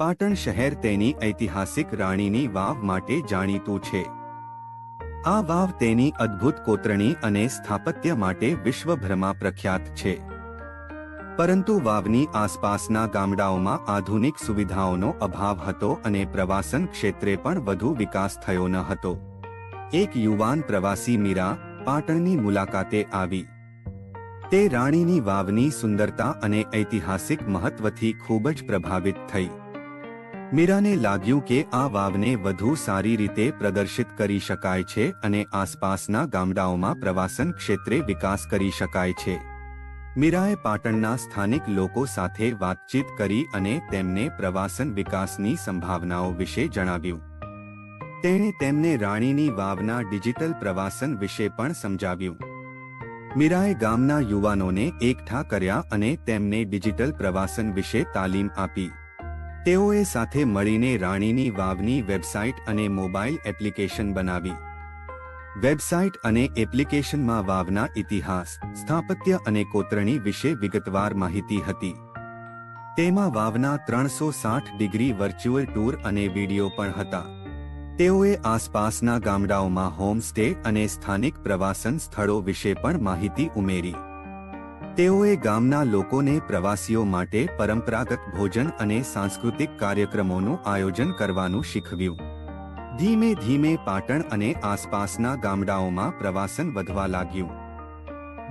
પાટણ શહેર તેની ઐતિહાસિક રાણીની વાવ માટે જાણીતું છે. આ વાવ તેની અદ્ભુત કોતરણી અને સ્થાપત્ય માટે વિશ્વભરમાં પ્રખ્યાત છે. પરંતુ વાવની આસપાસના ગામડાઓમાં આધુનિક સુવિધાઓનો અભાવ હતો અને પ્રવાસન ક્ષેત્રે પણ વધુ વિકાસ થયો ન હતો. એક યુવાન પ્રવાસી મીરા પાટણની મુલાકાતે આવી. તે રાણીની વાવની સુંદરતા અને ઐતિહાસિક મહત્વથી ખૂબ જ પ્રભાવિત થઈ. મીરાને લાગ્યું કે આ વાવને વધુ સારી રીતે પ્રદર્શિત કરી શકાય છે અને આસપાસના ગામડાઓમાં પ્રવાસન ક્ષેત્રે વિકાસ કરી શકાય છે. મીરાએ પાટણના સ્થાનિક લોકો સાથે વાતચીત કરી અને તેમને પ્રવાસન વિકાસની સંભાવનાઓ વિશે જણાવ્યું. તેણે તેમને રાણીની વાવના ડિજિટલ પ્રવાસન વિશે પણ સમજાવ્યું. મીરાએ ગામના યુવાનોને એકઠા કર્યા અને તેમને ડિજિટલ પ્રવાસન વિશે તાલીમ આપી. તેઓએ સાથે મળીને રાણીની વાવની વેબસાઇટ અને મોબાઈલ એપ્લિકેશન બનાવી. વેબસાઇટ અને એપ્લિકેશનમાં વાવના ઇતિહાસ, સ્થાપત્ય અને કોતરણી વિશે વિગતવાર માહિતી હતી. તેમાં વાવના ત્રણસો સાઠ ડિગ્રી વર્ચ્યુઅલ ટૂર અને વીડિયો પણ હતા. તેઓએ આસપાસના ગામડાઓમાં હોમસ્ટે અને સ્થાનિક પ્રવાસન સ્થળો વિશે પણ માહિતી ઉમેરી. તેઓએ ગામના લોકોને પ્રવાસીઓ માટે પરંપરાગત ભોજન અને સાંસ્કૃતિક કાર્યક્રમોનું આયોજન કરવાનું શીખવ્યું. ધીમે ધીમે પાટણ અને આસપાસના ગામડાઓમાં પ્રવાસન વધવા લાગ્યું.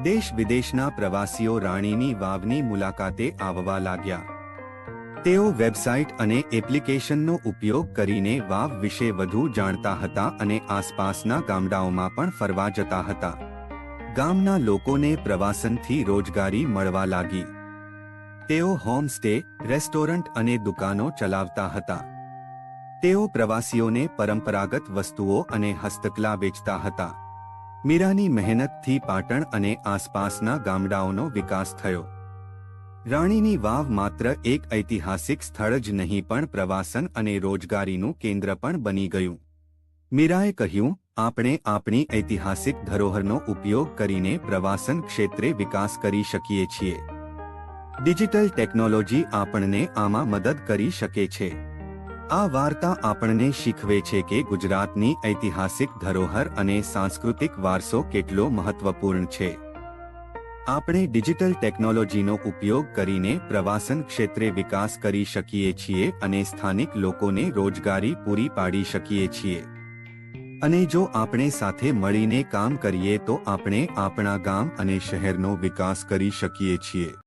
દેશ વિદેશના પ્રવાસીઓ રાણીની વાવની મુલાકાતે આવવા લાગ્યા. તેઓ વેબસાઇટ અને એપ્લિકેશનનો ઉપયોગ કરીને વાવ વિશે વધુ જાણતા હતા અને આસપાસના ગામડાઓમાં પણ ફરવા જતા હતા. ગામના લોકોને પ્રવાસનથી રોજગારી મળવા લાગી. તેઓ હોમસ્ટે, રેસ્ટોરન્ટ અને દુકાનો ચલાવતા હતા. તેઓ પ્રવાસીઓને પરંપરાગત વસ્તુઓ અને હસ્તકલા વેચતા હતા. મીરાની મહેનતથી પાટણ અને આસપાસના ગામડાઓનો વિકાસ થયો. રાણીની વાવ માત્ર એક ઐતિહાસિક સ્થળ જ નહીં પણ પ્રવાસન અને રોજગારીનું કેન્દ્ર પણ બની ગયું. મીરાએ કહ્યું આપણે આપણી ઐતિહાસિક ધરોહરનો ઉપયોગ કરીને પ્રવાસન ક્ષેત્રે વિકાસ કરી શકીએ છીએ. ડિજિટલ ટેકનોલોજી આપણને આમાં મદદ કરી શકે છે. આ વાર્તા આપણને શીખવે છે કે ગુજરાતની ઐતિહાસિક ધરોહર અને સાંસ્કૃતિક વારસો કેટલો મહત્વપૂર્ણ છે. આપણે ડિજિટલ ટેકનોલોજીનો ઉપયોગ કરીને પ્રવાસન ક્ષેત્રે વિકાસ કરી શકીએ છીએ અને સ્થાનિક લોકોને રોજગારી પૂરી પાડી શકીએ છીએ. અને જો આપણે સાથે મળીને કામ કરીએ તો આપણે આપણા ગામ અને શહેરનો વિકાસ કરી શકીએ છીએ.